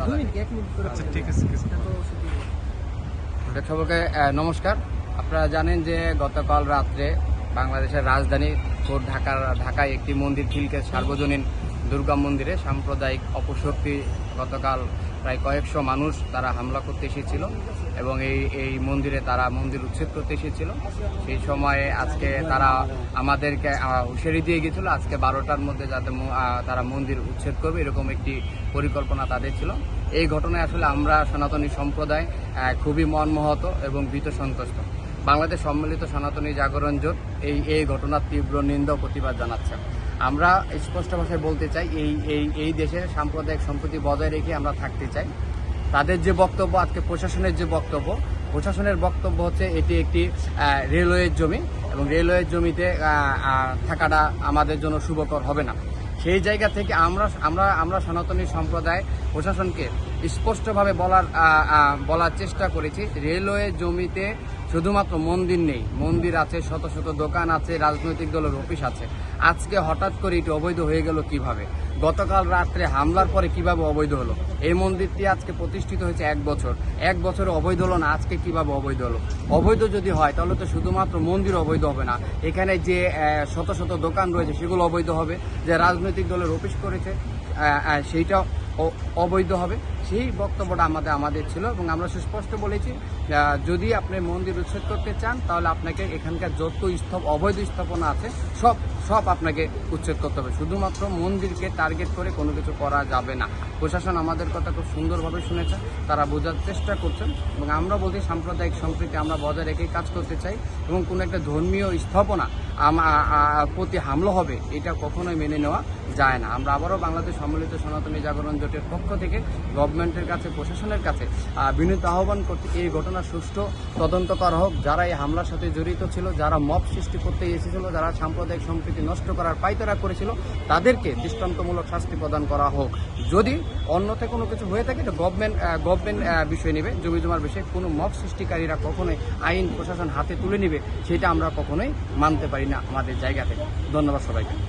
দাদা আচ্ছা ঠিক আছে নমস্কার। আপনারা জানেন যে গতকাল রাত্রে বাংলাদেশের রাজধানী ভোর ঢাকার ঢাকায় একটি মন্দির খিলকে সার্বজনীন দুর্গা মন্দিরে সাম্প্রদায়িক অপশক্তি গতকাল প্রায় কয়েকশো মানুষ তারা হামলা করতে এসেছিল এবং এই এই মন্দিরে তারা মন্দির উচ্ছেদ করতে এসেছিল। সেই সময়ে আজকে তারা আমাদেরকে হুঁশিয়ারি দিয়ে গেছিল আজকে বারোটার মধ্যে যাতে তারা মন্দির উচ্ছেদ করবে, এরকম একটি পরিকল্পনা তাদের ছিল। এই ঘটনায় আসলে আমরা সনাতনী সম্প্রদায় খুবই মনমহত এবং ভীত সন্তুষ্ট। বাংলাদেশ সম্মিলিত সনাতনী জাগরণ জোট এই এই ঘটনার তীব্র নিন্দা প্রতিবাদ জানাচ্ছে। আমরা স্পষ্ট ভাষায় বলতে চাই, এই এই এই দেশের সাম্প্রদায়িক সম্প্রতি বজায় রেখে আমরা থাকতে চাই। তাদের যে বক্তব্য, আজকে প্রশাসনের যে বক্তব্য, প্রশাসনের বক্তব্য হচ্ছে এটি একটি রেলওয়ের জমি এবং রেলওয়ের জমিতে থাকাটা আমাদের জন্য শুভকর হবে না। সেই জায়গা থেকে আমরা আমরা আমরা সনাতনী সম্প্রদায় প্রশাসনকে স্পষ্টভাবে বলার বলার চেষ্টা করেছি। রেলওয়ে জমিতে শুধুমাত্র মন্দির নেই। মন্দির আছে, শত শত দোকান আছে, রাজনৈতিক দলের অফিস আছে। আজকে হঠাৎ করে এটি অবৈধ হয়ে গেল কীভাবে? গতকাল রাত্রে হামলার পরে কীভাবে অবৈধ হলো? এই মন্দিরটি আজকে প্রতিষ্ঠিত হয়েছে এক বছর। এক বছরে অবৈধ হলো না, আজকে কীভাবে অবৈধ হলো? অবৈধ যদি হয়, তাহলে তো শুধুমাত্র মন্দির অবৈধ হবে না। এখানে যে শত শত দোকান রয়েছে, সেগুলো অবৈধ হবে। যে রাজনৈতিক দলের অফিস করেছে সেইটা অবৈধ হবে। সেই বক্তব্যটা আমাদের আমাদের ছিল এবং আমরা সুস্পষ্ট বলেছি যদি আপনি মন্দির উচ্ছেদ করতে চান, তাহলে আপনাকে এখানকার যত স্থপ অবৈধ স্থাপনা আছে, সব সব আপনাকে উচ্ছেদ করতে হবে। শুধুমাত্র মন্দিরকে টার্গেট করে কোনো কিছু করা যাবে না। প্রশাসন আমাদের কথা খুব সুন্দরভাবে শুনেছে, তারা বোঝার চেষ্টা করছেন এবং আমরা বলছি সাম্প্রদায়িক সম্প্রীতি, আমরা বজায় রেখেই কাজ করতে চাই এবং কোনো একটা ধর্মীয় স্থাপনা প্রতি হামলা হবে, এটা কখনোই মেনে নেওয়া যায় না। আমরা আবারও বাংলাদেশ সম্মিলিত সনাতনী জাগরণ জোটের পক্ষ থেকে গভর্নমেন্টের কাছে, প্রশাসনের কাছে বিনীত আহ্বান করতে এই ঘটনা সুষ্ঠু তদন্ত করা হোক। যারা এই হামলার সাথে জড়িত ছিল, যারা মব সৃষ্টি করতে এসেছিল, যারা সাম্প্রদায়িক সম্প্রীতি নষ্ট করার পাইতারা করেছিল, তাদেরকে দৃষ্টান্তমূলক শাস্তি প্রদান করা হোক। যদি অন্যতে কোনো কিছু হয়ে থাকে এটা গভর্নমেন্ট গভর্নমেন্ট বিষয় নেবে। জমি জমার বিষয়ে কোনো মব সৃষ্টিকারীরা কখনোই আইন প্রশাসন হাতে তুলে নেবে, সেটা আমরা কখনোই মানতে পারি না আমাদের জায়গা থেকে ধন্যবাদ সবাইকে।